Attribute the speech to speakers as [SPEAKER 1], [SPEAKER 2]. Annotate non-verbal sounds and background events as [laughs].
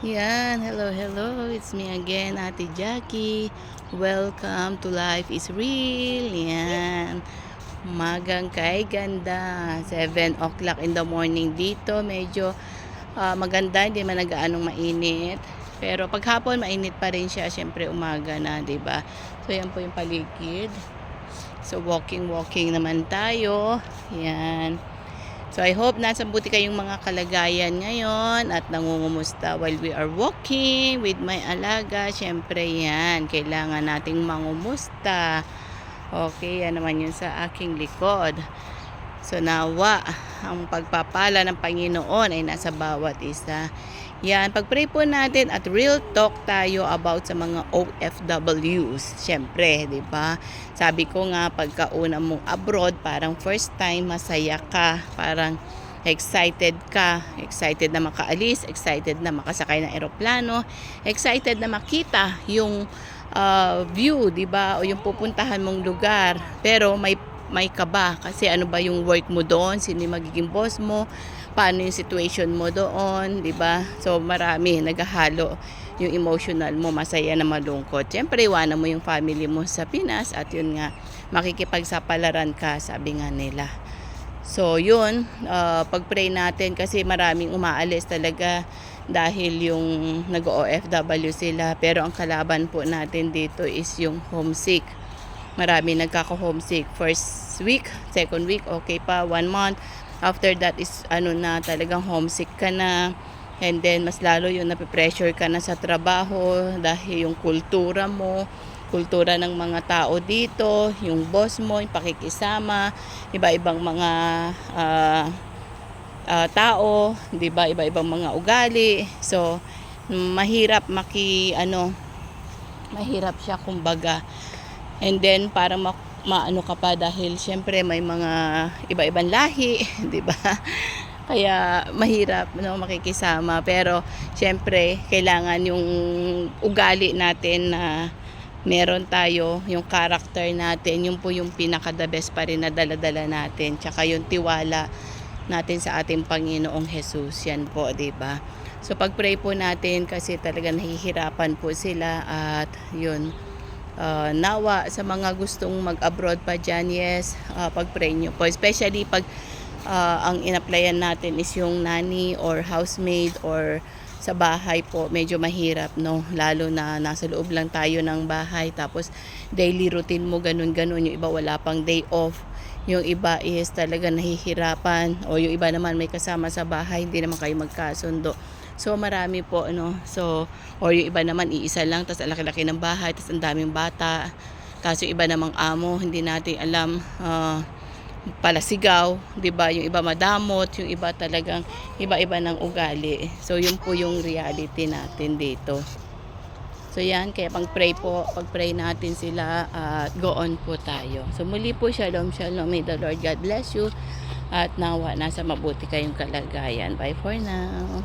[SPEAKER 1] Yan, hello, hello. It's me again, Ate Jackie. Welcome to Life is Real. Yan. Magang kay ganda. 7 o'clock in the morning dito. Medyo ah, maganda, hindi man nagaanong mainit. Pero paghapon, mainit pa rin siya. Siyempre, umaga na, ba So, yan po yung paligid. So, walking, walking naman tayo. Yan. So I hope nasa buti kayong mga kalagayan ngayon at nangungumusta while we are walking with my alaga. Siyempre yan, kailangan nating mangumusta. Okay, yan naman yun sa aking likod. So nawa, ang pagpapala ng Panginoon ay nasa bawat isa. Yan, pag-pray po natin at real talk tayo about sa mga OFWs. Siyempre, di ba? Sabi ko nga, pagka una mong abroad, parang first time, masaya ka. Parang excited ka. Excited na makaalis, excited na makasakay ng eroplano, excited na makita yung uh, view, di ba? O yung pupuntahan mong lugar. Pero may may kaba kasi ano ba yung work mo doon, sino yung magiging boss mo, paano yung situation mo doon, 'di ba? So marami naghahalo yung emotional mo, masaya na malungkot. Siyempre, iwanan mo yung family mo sa Pinas at yun nga, makikipagsapalaran ka, sabi nga nila. So, yun, uh, pag-pray natin kasi maraming umaalis talaga dahil yung nag-OFW sila. Pero ang kalaban po natin dito is yung homesick. Marami nagkaka-homesick. First week, second week, okay pa, one month. After that is ano na, talagang homesick ka na. And then, mas lalo yung napipressure ka na sa trabaho dahil yung kultura mo, kultura ng mga tao dito, yung boss mo, yung pakikisama, iba-ibang mga ah, ah, tao, 'di ba? Iba-ibang mga ugali. So, mahirap maki ano, mahirap siya kumbaga. And then parang ma- maano ka pa dahil syempre may mga iba-ibang lahi, [laughs] 'di ba? Kaya mahirap no makikisama pero syempre kailangan yung ugali natin na meron tayo yung character natin, yun po yung pinaka the best pa rin na dala-dala natin. Tsaka yung tiwala natin sa ating Panginoong Jesus. Yan po, 'di ba? So pag-pray po natin kasi talaga nahihirapan po sila at yun uh, nawa sa mga gustong mag-abroad pa dyan, yes, uh, pag-pray nyo po. Especially pag uh, ang in-applyan natin is yung nanny or housemaid or sa bahay po, medyo mahirap, no? Lalo na nasa loob lang tayo ng bahay, tapos daily routine mo, ganun-ganun. Yung iba wala pang day off. Yung iba is talaga nahihirapan. O yung iba naman may kasama sa bahay, hindi naman kayo magkasundo. So marami po, ano. So, or yung iba naman iisa lang, tapos ang laki-laki ng bahay, tapos ang daming bata. Tapos yung iba namang amo, hindi natin alam, uh, palasigaw, 'di ba? Yung iba madamot, yung iba talagang iba-iba ng ugali. So yun po yung reality natin dito. So yan, kaya pag-pray po, pag-pray natin sila at go on po tayo. So muli po, shalom, shalom. May the Lord God bless you. At nawa, nasa mabuti kayong kalagayan. Bye for now.